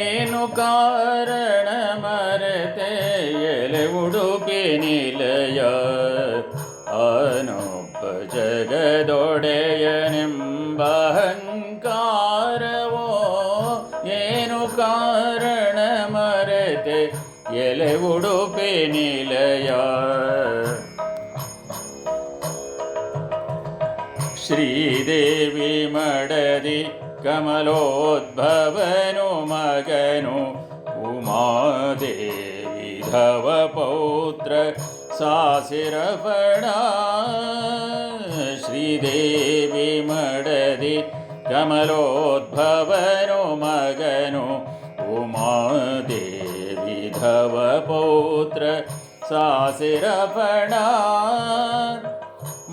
ಏನು ಕಾರಣ ಮರೆತೆ ಎಲೆ ಉಡುಪಿ ನಿಲಯ ಅನೊಬ್ಬ ಜಗದೊಡೆಯನೆಂಬ ಅಹಂಕಾರವೋ ಏನು ಕಾರಣ ಮರೆತೆ ಎಲೆ ಉಡುಪಿ ನಿಲಯ ಶ್ರೀದೇವಿ ಮಡದಿ कमलोद्भवनु मगनो उमादेवी धव पौत्र सासुरपणा श्रीदेवि मडदि कमलोद्भवनुमगनु। उमादेवी धव पौत्र सासरपणा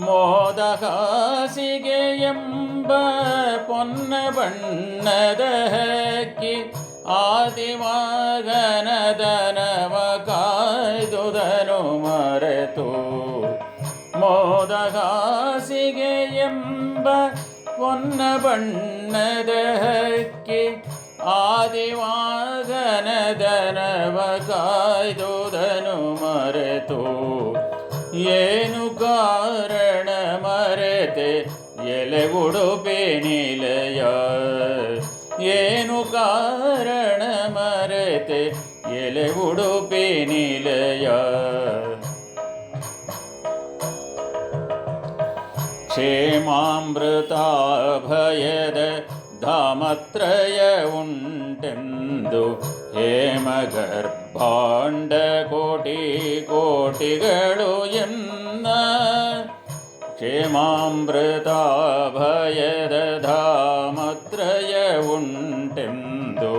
मोदहासि गेयम् പമ്പ പൊന്ന പെണ്ണതഹക്കി ആദിമകനതനവ കായ്തുതനു മറത്തു പൊന്ന പെണ്ണതഹക്കി ആദിവാകനതനവ കായ്തുതനു ഏനു ಎಲೆ ಉಡುಪಿ ನಿಲಯ ಏನು ಕಾರಣ ಮರೆತೆ ಎಲೆ ಉಡುಪಿ ನಿಲಯ ಕ್ಷೇಮಾಮೃತಾಭಯದ ಧಾಮತ್ರಯ ಉಂಟೆಂದು ಹೇಮಗರ್ಭಾಂಡ ಕೋಟಿ ಕೋಟಿಗಳು ಎನ್ನ ക്ഷേമാമൃതാഭയദധാമത്രയ ഉണ്ടെന്തു.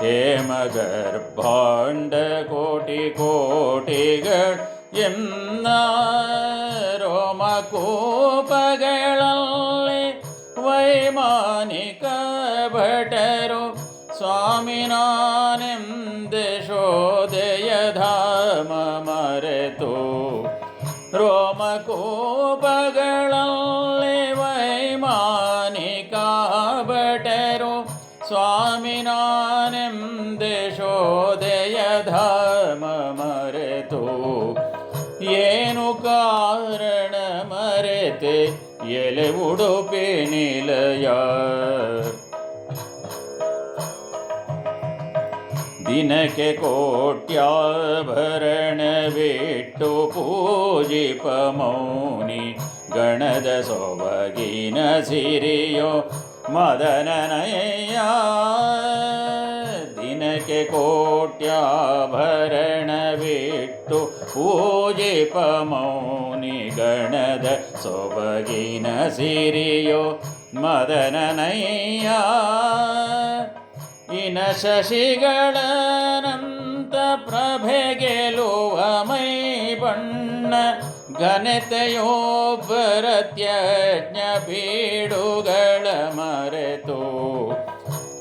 ഹേമഗർഭാണ്ഡ കോട്ടി കോട്ടികൾ എന്ന രോമകൂപകളെ വൈമാനിക ഭട്ടരു സ്വാമിനാനെന്ത് ശോധയധാമ മരത്തൂ ರೋಮಕೂಪಗಳಲ್ಲಿ ವೈಮಾನಿಕ ಭಟರು ಸ್ವಾಮಿ ಶೋದಯ ಧರ್ಮ ಮರೆತು. ಏನು ಕಾರಣ ಮರೆತೆ? ಎಲೆ ಉಡುಪಿ ನಿಲಯ ದಿನಕ್ಕೆ ಕೋಟ್ಯಾಭರಣವಿಟ್ಟು ಪೂಜಿಪ ಮೌನಿ ಗಣದ ಸೊಬಗಿನ ಸಿರಿಯೋ ಮದನನಯ್ಯ ದಿನಕ್ಕೆ ಕೋಟ್ಯಾಭರಣವಿಟ್ಟು ಪೂಜಿಪ ಮೌನಿ ಗಣದ ಸೊಬಗಿನ ಸಿರಿಯೋ ಮದನನಯ್ಯ ಇನ ಶಶಿಗಳನಂತ ಪ್ರಭೆ ಗೆಲುವ ಮೈ ಬಣ್ಣ, ಘನತೆಯೋ ಭರತ್ಯಜ್ಞ ಬೀಡುಗಳ ಮರೆತು.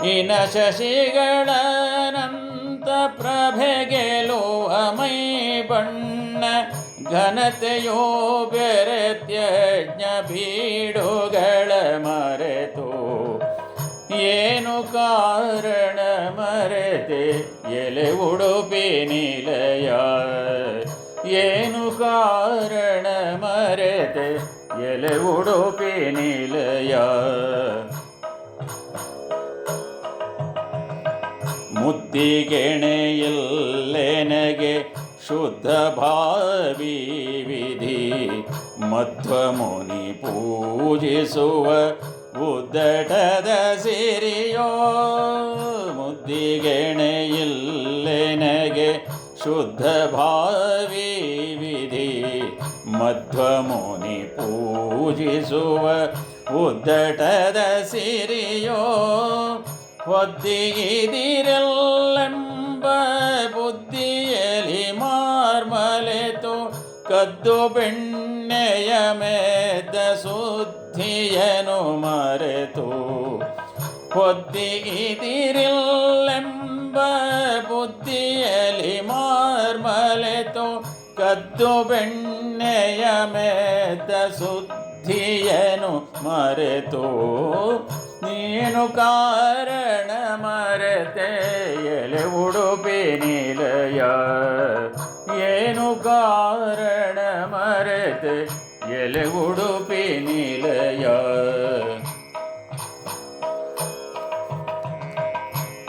ಇನ ಶಶಿಗಳನಂತ ಪ್ರಭೆ ಗೆಲುವ ಮೈ ಬಣ್ಣ, ಘನತೆಯೋ ಬೆರತ್ಯಜ್ಞ ಬೀಡುಗಳ ಮರೆತು. ಏನು ಕಾರಣ ಮರೆತೆ? ಎಲೆ ಉಡುಪಿ ನಿಲಯ. ಏನು ಕಾರಣ ಮರೆತೆ? ಎಲೆ ಉಡುಪಿ ನಿಲಯ. ಮುದ್ದಿಗೆಣೆಯಲ್ಲೆನಗೆ ಶುದ್ಧ ಭಾವಿ ವಿಧಿ. ಮಧ್ವ ಮುನಿ ಪೂಜಿಸುವ ಉದ್ದಟದ ಸಿರಿಯೋ ಮುದ್ದಿಗೆಣೆಯಿಲ್ಲೆನಗೆ ಶುದ್ಧ ಭಾವಿ ವಿಧಿ ಮಧ್ವ ಮುನಿ ಪೂಜಿಸುವ ಉದ್ದಟದ ಸಿರಿಯೋ ಒದ್ದಿಗಿದಿರೆಲ್ಲೆಂಬ ಬುದ್ಧಿಯಲಿ ಮಾರ್ಮಲೆತು, ಕದ್ದು ಬೆಣ್ಣೆಯ ಮೇದ ಸುದ್ದಿಯನು ಮರೆತು ಒದ್ದಿಗಿದಿರಿಲ್ಲೆಂಬ ಬುದ್ಧಿಯಲಿ ಮಾರ್ಮಲೆತು ಕದ್ದು ಬೆಣ್ಣೆಯ ಮೇದ ಸುದ್ದಿಯನು ಮರೆತು? ನೀನು ಕಾರಣ ಮರೆತೆ ನಿಲಯ. ಏನು ಕಾರಣ ಮರೆತೆ ಎಲೆ ಉಡುಪಿ ನಿಲಯ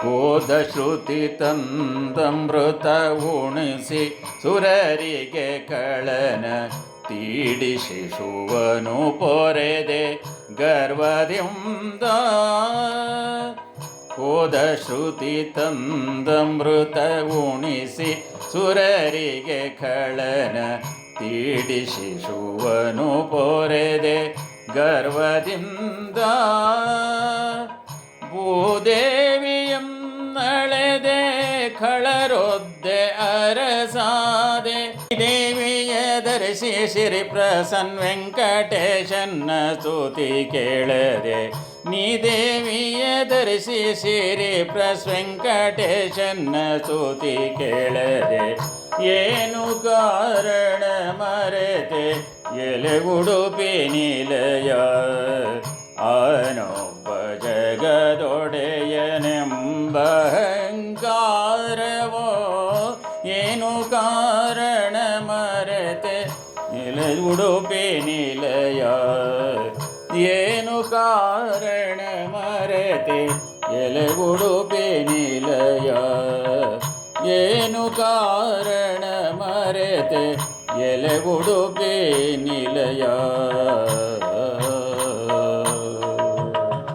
ಹೋದ ಶ್ರುತಿ ತಂದಮೃತ ಉಣಿಸಿ ಸುರರಿಗೆ ಕಳನ ತೀಡಿ ಶಿಶುವನು ಪೊರೆದೆ ಗರ್ವದಿಂದ. ಹೋದ ಶ್ರುತಿ ತಂದಮೃತ ಉಣಿಸಿ ಸುರರಿಗೆ ಕಳನ ತೀಡಿ ಶಿಶುವನು ಪೊರೆದೆ ಗರ್ವದಿಂದ ಭೂದೇವಿಯಂ ನಳೆದೆ ಖಳರೊದ್ದೆ ಅರಸಾದೆ. ದೇವಿಯ ದರ್ಶಿ ಶ್ರೀ ಪ್ರಸನ್ ವೆಂಕಟೇಶನ್ನ ಸ್ತುತಿ ಕೇಳದೆ. ನೀ ದೇವಿಯ ದರ್ಶಿ ಶ್ರೀ ಪ್ರಸ್ ವೆಂಕಟೇಶನ್ನ ಸ್ತುತಿ ಕೇಳದೆ. ಏನು ಕಾರಣ ಮರೆತೆ? ಎಲೆ ಉಡುಪಿ ನಿಲಯ ಆನೊಬ್ಬ ಜಗದೊಡೆಯನೆಂಬ ಅಹಂಕಾರವೋ ಏನು ಕಾರಣ ಮರೆತೆ ನಿಲ ಉಡುಪಿ ನಿಲಯ ಏನು ಕಾರಣ ಮರೆತೆ ಎಲೆ ಎಲೆಗುಡುಪಿ ನಿಲಯ.